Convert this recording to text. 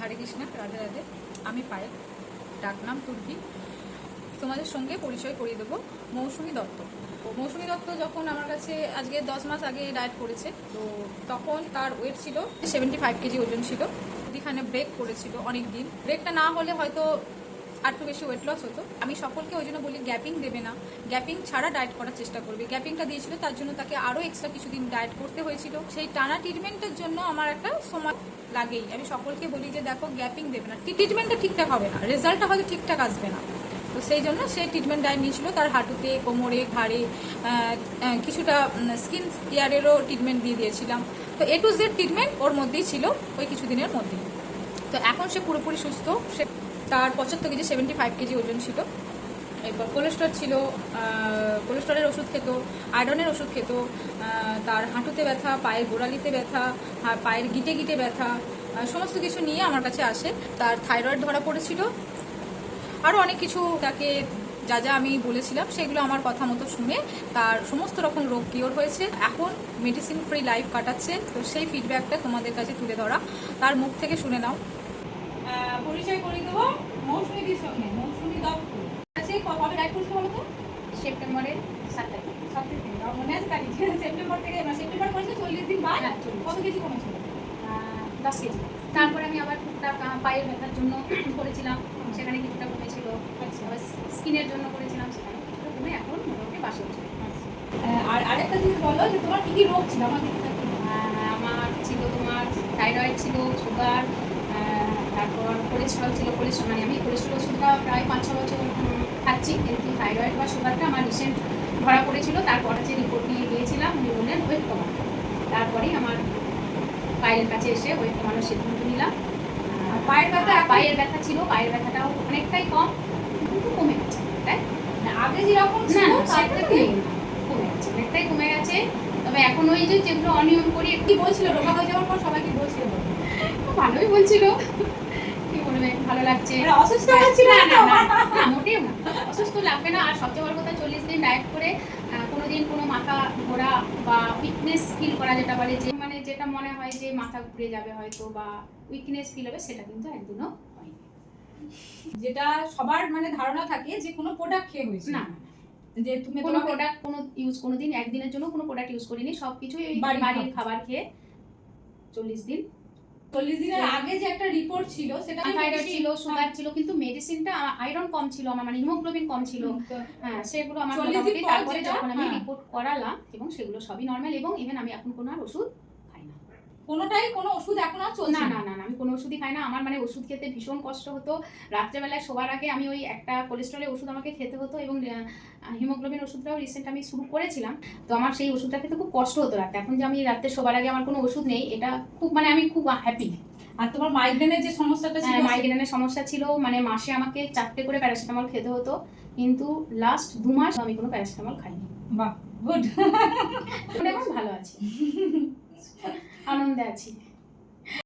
হরে কৃষ্ণা, রাধে রাধে। আমি পায়েল, ডাকনাম তুর্কি। তোমাদের সঙ্গে পরিচয় করিয়ে দেবো মৌসুমী দত্ত। তো মৌসুমী দত্ত যখন আমার কাছে আজকে দশ মাস আগে ডায়েট করেছে, তো তখন তার ওয়েট ছিল সেভেন্টি ফাইভ কেজি ওজন ছিল। এখানে ব্রেক করেছিল অনেক দিন ব্রেকটা না হলে হয়তো আর একটু বেশি ওয়েট লস হতো। আমি সকলকে ওই জন্য বলি গ্যাপিং দেবে না। গ্যাপিং ছাড়া ডায়েট করার চেষ্টা করবে। গ্যাপিংটা দিয়েছিল, তার জন্য তাকে আরও এক্সট্রা কিছুদিন ডায়েট করতে হয়েছিল। সেই টানা ট্রিটমেন্টের জন্য আমার একটা সময় লাগেই। আমি সকলকে বলি যে, দেখো গ্যাপিং দেবে না। ট্রিটমেন্টটা ঠিকঠাক হবে না। রেজাল্টটা হয়তো ঠিকঠাক আসবে না। তো সেই জন্য সে ট্রিটমেন্ট ডায়েট নিয়েছিল। তার হাঁটুতে, কোমরে, ঘাড়ে কিছুটা স্কিন কেয়ারেরও ট্রিটমেন্ট দিয়ে দিয়েছিলাম। তো এ টু জেড ট্রিটমেন্ট ওর মধ্যেই ছিল ওই কিছুদিনের মধ্যেই তো এখন সে পুরোপুরি সুস্থ। সে তার পঁচাত্তর কেজি সেভেন্টি ফাইভ কেজি ওজন ছিল। এরপর কোলেস্ট্রল ছিল কোলেস্ট্রলের ওষুধ খেত আয়রনের ওষুধ খেত তার হাঁটুতে ব্যথা, পায়ের গোড়ালিতে ব্যথা পায়ের গিটে গিটে ব্যথা সমস্ত কিছু নিয়ে আমার কাছে আসে। তার থাইরয়েড ধরা পড়েছিল। আরও অনেক কিছু তাকে যা যা আমি বলেছিলাম, সেগুলো আমার কথা মতো শুনে তার সমস্ত রকম রোগ কিওর হয়েছে। এখন মেডিসিন ফ্রি লাইফ কাটাচ্ছে, তো সেই ফিডব্যাকটা তোমাদের কাছে তুলে ধরা। তার মুখ থেকে শুনে নাও। পরিচয় করে দেবো। মৌসুমীদির সঙ্গে মৌসুমী দত্ত আছে কবে ডাইট করছ বলো তো? সেপ্টেম্বরের সাত তারিখ। থেকে আমার মনে আছে তারিখ সেপ্টেম্বর থেকে না সেপ্টেম্বর করেছে চল্লিশ দিন বাদ? হ্যাঁ, 40 কত কেজি কমেছিল? দশ কেজি। তারপরে আমি আবার টুকটাক পায়ের ব্যথার জন্য করেছিলাম। সেখানে কিছুটা কমেছিল। আচ্ছা। আবার স্কিনের জন্য করেছিলাম। সেখানে কিছুটা কমে এখন মোটামুটি বাসে উঠছে। আর আরেকটা জিনিস বলো যে তোমার কি কি রোগ ছিল? আমার আমার ছিল তোমার থাইরয়েড ছিল সুগার কোলেস্ট্রল ছিল কোলেস্ট্রল মানে আমি কোলেস্ট্রল ওষুধটা প্রায় পাঁচ ছ বছর খাচ্ছি কিন্তু থাইরয়েড বা সুগারটা আমার রিসেন্ট ধরা পড়েছিল। তারপর যে রিপোর্ট নিয়ে গিয়েছিলাম উনি বললেন ওয়েট কমানো তারপরেই আমার পায়ের কাছে এসে ওয়েট কমানোর সিদ্ধান্ত নিলাম। পায়ের ব্যথা পায়ের ব্যথা ছিল। পায়ের ব্যথাটাও অনেকটাই কম কিন্তু কমে গেছে তাই? মানে আগে যেরকম না তার থেকে কমে গেছে অনেকটাই কমে গেছে। তবে এখন ওই যে যেগুলো অনিয়ম করি একটু কি বলছিল? রোগা হয়ে যাওয়ার পর সবাইকে বলছিল? ভালোই বলছিল। বলবে ভালো লাগছে। মানে অসুস্থ হচ্ছিল না মোটেও না। অসুস্থ লাগবে না। আর সবচেয়ে বড় কথা চল্লিশ দিন ডায়েট করে কোনোদিন কোনো মাথা ঘোরা বা উইকনেস ফিল করা যেটা বলে যে মানে যেটা মনে হয় যে মাথা ঘুরে যাবে হয়তো বা উইকনেস ফিল হবে সেটা কিন্তু একদিনও হয়নি। যেটা সবার মানে ধারণা থাকে যে কোনো প্রোডাক্ট খেয়ে হয়েছে। না যে তুমি কোনো প্রোডাক্ট কোনো ইউজ কোনোদিন একদিনের জন্য কোনো প্রোডাক্ট ইউজ করিনি। সব কিছুই বাড়ির খাবার খেয়ে চল্লিশ দিন চল্লিশ দিনের আগে যে একটা রিপোর্ট ছিল সেটা থাইরয়েড ছিল সুগার ছিল কিন্তু মেডিসিনটা আয়রন কম ছিল আমার মানে হিমোগ্লোবিন কম ছিল হ্যাঁ সেগুলো আমার মোটামুটি তারপরে যখন আমি হ্যাঁ। রিপোর্ট করালাম এবং সেগুলো সবই নর্মাল এবং ইভেন আমি এখন কোনো আর ওষুধ কোনোটাই কোনো ওষুধ এখন আর চলছে না না। না আমি কোনো ওষুধই খাই না। আমার মানে ওষুধ খেতে ভীষণ কষ্ট হতো। রাত্রেবেলায় শোবার আগে আমি ওই একটা কোলেস্ট্রলের ওষুধ আমাকে খেতে হতো এবং হিমোগ্লোবিন ওষুধটাও রিসেন্ট আমি শুরু করেছিলাম। তো আমার সেই ওষুধটা খেতে খুব কষ্ট হতো রাতে। এখন যে আমি রাত্রে শোবার আগে আমার কোনো ওষুধ নেই এটা খুব মানে আমি খুব হ্যাপি আর তোমার মাইগ্রেনের যে সমস্যাটা ছিল হ্যাঁ মাইগ্রেনের সমস্যা ছিল। মানে মাসে আমাকে চারটে করে প্যারাসিটামল খেতে হতো। কিন্তু লাস্ট দু মাস আমি কোনো প্যারাসিটামল খাইনি। বাহ গুড এখন ভালো আছি। আনন্দে আছি।